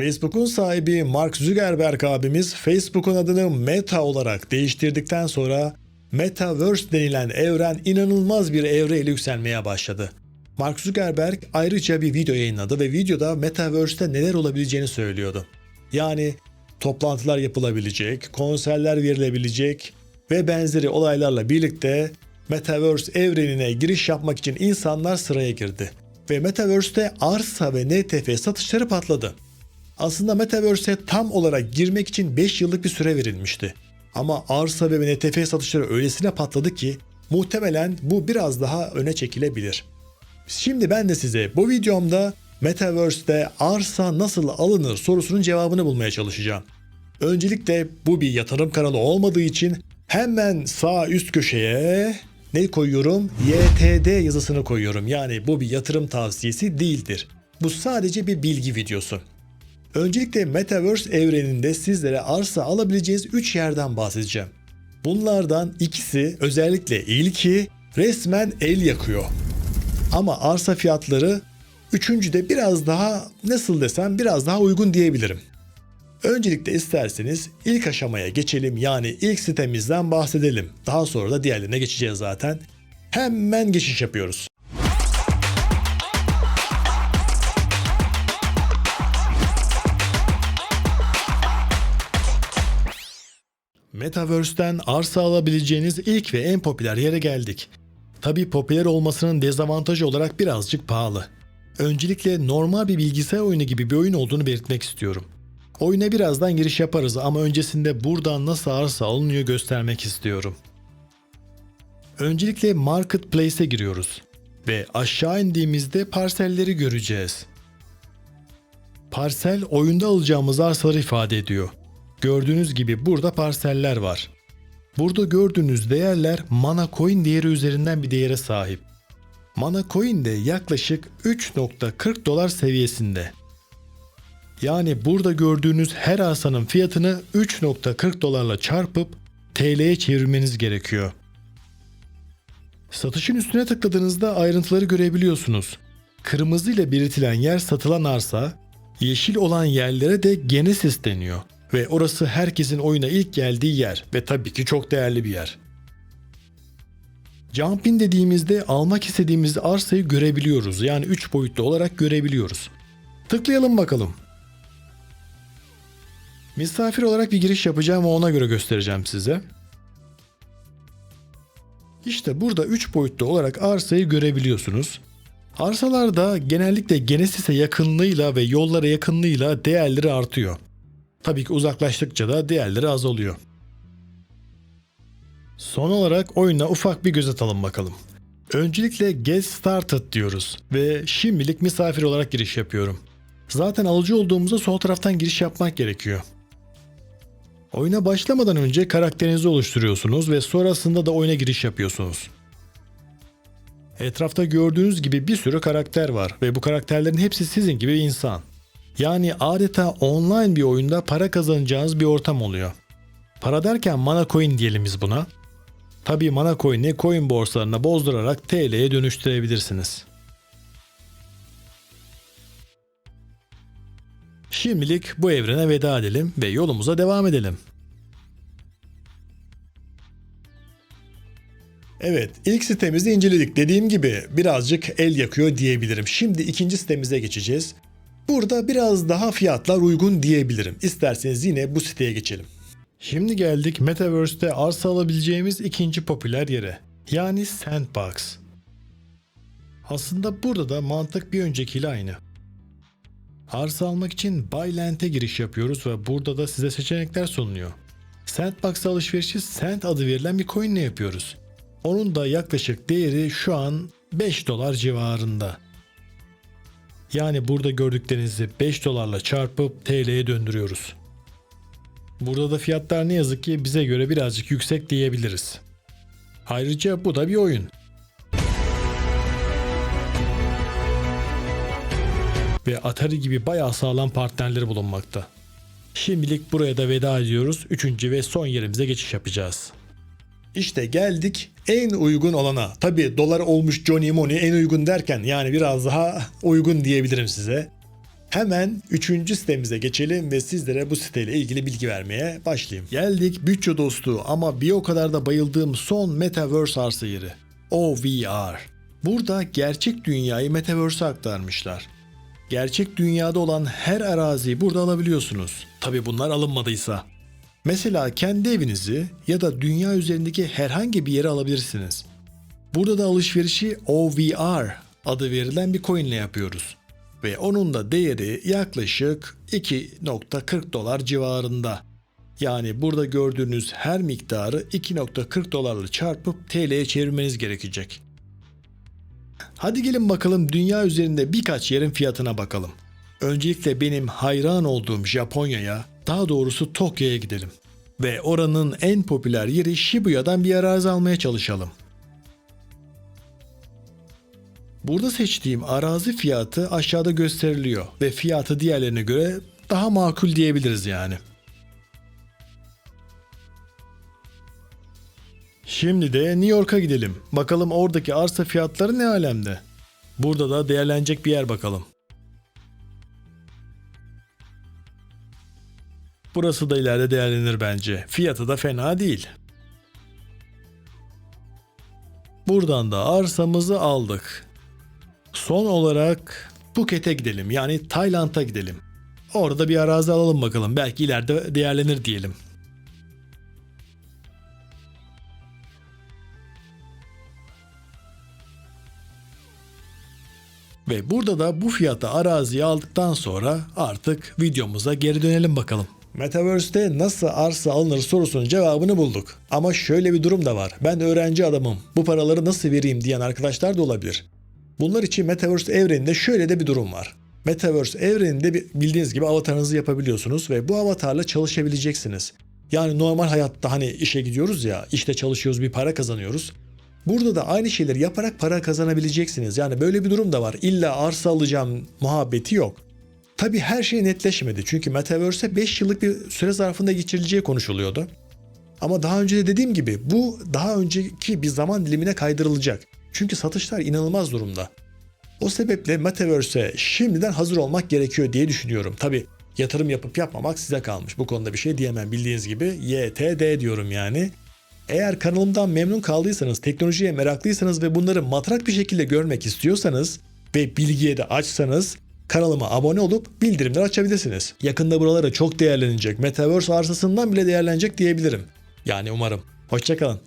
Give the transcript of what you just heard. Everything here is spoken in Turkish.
Facebook'un sahibi Mark Zuckerberg abimiz Facebook'un adını Meta olarak değiştirdikten sonra Metaverse denilen evren inanılmaz bir evreyle yükselmeye başladı. Mark Zuckerberg ayrıca bir video yayınladı ve videoda Metaverse'te neler olabileceğini söylüyordu. Yani toplantılar yapılabilecek, konserler verilebilecek ve benzeri olaylarla birlikte Metaverse evrenine giriş yapmak için insanlar sıraya girdi. Ve Metaverse'te arsa ve NFT satışları patladı. Aslında Metaverse'e tam olarak girmek için 5 yıllık bir süre verilmişti. Ama arsa ve NFT satışları öylesine patladı ki muhtemelen bu biraz daha öne çekilebilir. Şimdi ben de size bu videomda Metaverse'de arsa nasıl alınır sorusunun cevabını bulmaya çalışacağım. Öncelikle bu bir yatırım kanalı olmadığı için hemen sağ üst köşeye ne koyuyorum? YTD yazısını koyuyorum. Yani bu bir yatırım tavsiyesi değildir. Bu sadece bir bilgi videosu. Öncelikle Metaverse evreninde sizlere arsa alabileceğiniz 3 yerden bahsedeceğim. Bunlardan ikisi özellikle ilki resmen el yakıyor. Ama arsa fiyatları üçüncü de biraz daha nasıl desem biraz daha uygun diyebilirim. Öncelikle isterseniz ilk aşamaya geçelim yani ilk sitemizden bahsedelim. Daha sonra da diğerlerine geçeceğiz zaten. Hemen geçiş yapıyoruz. Metaverse'den arsa alabileceğiniz ilk ve en popüler yere geldik. Tabi popüler olmasının dezavantajı olarak birazcık pahalı. Öncelikle normal bir bilgisayar oyunu gibi bir oyun olduğunu belirtmek istiyorum. Oyuna birazdan giriş yaparız ama öncesinde buradan nasıl arsa alınıyor göstermek istiyorum. Öncelikle Marketplace'e giriyoruz ve aşağı indiğimizde parselleri göreceğiz. Parsel oyunda alacağımız arsaları ifade ediyor. Gördüğünüz gibi burada parseller var. Burada gördüğünüz değerler Mana Coin değeri üzerinden bir değere sahip. Mana Coin de yaklaşık 3.40 dolar seviyesinde. Yani burada gördüğünüz her arsanın fiyatını 3.40 dolarla çarpıp TL'ye çevirmeniz gerekiyor. Satışın üstüne tıkladığınızda ayrıntıları görebiliyorsunuz. Kırmızı ile belirtilen yer satılan arsa, yeşil olan yerlere de Genesis deniyor ve orası herkesin oyuna ilk geldiği yer ve tabii ki çok değerli bir yer. Jump in dediğimizde almak istediğimiz arsayı görebiliyoruz. Yani 3 boyutlu olarak görebiliyoruz. Tıklayalım bakalım. Misafir olarak bir giriş yapacağım ve ona göre göstereceğim size. İşte burada 3 boyutlu olarak arsayı görebiliyorsunuz. Arsalarda genellikle Genesis'e yakınlığıyla ve yollara yakınlığıyla değerleri artıyor. Tabii ki uzaklaştıkça da değerleri azalıyor. Son olarak oyuna ufak bir göz atalım bakalım. Öncelikle Get Started diyoruz ve şimdilik misafir olarak giriş yapıyorum. Zaten alıcı olduğumuzda sol taraftan giriş yapmak gerekiyor. Oyuna başlamadan önce karakterinizi oluşturuyorsunuz ve sonrasında da oyuna giriş yapıyorsunuz. Etrafta gördüğünüz gibi bir sürü karakter var ve bu karakterlerin hepsi sizin gibi insan. Yani adeta online bir oyunda para kazanacağınız bir ortam oluyor. Para derken mana coin diyelim biz buna. Tabi mana coin'i coin borsalarına bozdurarak TL'ye dönüştürebilirsiniz. Şimdilik bu evrene veda edelim ve yolumuza devam edelim. Evet, ilk sitemizi inceledik. Dediğim gibi birazcık el yakıyor diyebilirim. Şimdi ikinci sitemize geçeceğiz. Burada biraz daha fiyatlar uygun diyebilirim. İsterseniz yine bu siteye geçelim. Şimdi geldik Metaverse'te arsa alabileceğimiz ikinci popüler yere. Yani Sandbox. Aslında burada da mantık bir öncekiyle aynı. Arsa almak için Buyland'e giriş yapıyoruz ve burada da size seçenekler sunuluyor. Sandbox alışverişi Sand adı verilen bir coin ile yapıyoruz. Onun da yaklaşık değeri şu an 5 dolar civarında. Yani burada gördüklerinizi 5 dolarla çarpıp TL'ye döndürüyoruz. Burada da fiyatlar ne yazık ki bize göre birazcık yüksek diyebiliriz. Ayrıca bu da bir oyun. Ve Atari gibi bayağı sağlam partnerleri bulunmakta. Şimdilik buraya da veda ediyoruz. Üçüncü ve son yerimize geçiş yapacağız. İşte geldik en uygun olana. Tabi dolar olmuş Johnny Money en uygun derken yani biraz daha uygun diyebilirim size. Hemen üçüncü sitemize geçelim ve sizlere bu siteyle ilgili bilgi vermeye başlayayım. Geldik bütçe dostu ama bir o kadar da bayıldığım son Metaverse arsa yeri. OVR. Burada gerçek dünyayı Metaverse'e aktarmışlar. Gerçek dünyada olan her araziyi burada alabiliyorsunuz. Tabi bunlar alınmadıysa. Mesela kendi evinizi ya da dünya üzerindeki herhangi bir yere alabilirsiniz. Burada da alışverişi OVR adı verilen bir coin ile yapıyoruz. Ve onun da değeri yaklaşık 2.40 dolar civarında. Yani burada gördüğünüz her miktarı 2.40 dolarla çarpıp TL'ye çevirmeniz gerekecek. Hadi gelin bakalım dünya üzerinde birkaç yerin fiyatına bakalım. Öncelikle benim hayran olduğum Japonya'ya, daha doğrusu Tokyo'ya gidelim. Ve oranın en popüler yeri Shibuya'dan bir arazi almaya çalışalım. Burada seçtiğim arazi fiyatı aşağıda gösteriliyor ve fiyatı diğerlerine göre daha makul diyebiliriz yani. Şimdi de New York'a gidelim. Bakalım oradaki arsa fiyatları ne alemde. Burada da değerlenecek bir yer bakalım. Burası da ileride değerlenir bence. Fiyatı da fena değil. Buradan da arsamızı aldık. Son olarak Phuket'e gidelim. Yani Tayland'a gidelim. Orada bir arazi alalım bakalım. Belki ileride değerlenir diyelim. Ve burada da bu fiyata araziyi aldıktan sonra artık videomuza geri dönelim bakalım. Metaverse'te nasıl arsa alınır sorusunun cevabını bulduk. Ama şöyle bir durum da var. Ben öğrenci adamım. Bu paraları nasıl vereyim diyen arkadaşlar da olabilir. Bunlar için Metaverse evreninde şöyle de bir durum var. Metaverse evreninde bildiğiniz gibi avatarınızı yapabiliyorsunuz ve bu avatarla çalışabileceksiniz. Yani normal hayatta hani işe gidiyoruz ya, işte çalışıyoruz bir para kazanıyoruz. Burada da aynı şeyleri yaparak para kazanabileceksiniz. Yani böyle bir durum da var. İlla arsa alacağım muhabbeti yok. Tabi her şey netleşmedi. Çünkü Metaverse'e 5 yıllık bir süre zarfında geçirileceği konuşuluyordu. Ama daha önce de dediğim gibi bu daha önceki bir zaman dilimine kaydırılacak. Çünkü satışlar inanılmaz durumda. O sebeple Metaverse'e şimdiden hazır olmak gerekiyor diye düşünüyorum. Tabi yatırım yapıp yapmamak size kalmış. Bu konuda bir şey diyemem. Bildiğiniz gibi YTD diyorum yani. Eğer kanalımdan memnun kaldıysanız, teknolojiye meraklıysanız ve bunları matrak bir şekilde görmek istiyorsanız ve bilgiye de açsanız kanalıma abone olup bildirimleri açabilirsiniz. Yakında buralara çok değerlenecek, Metaverse arsasından bile değerlenecek diyebilirim. Yani umarım. Hoşçakalın.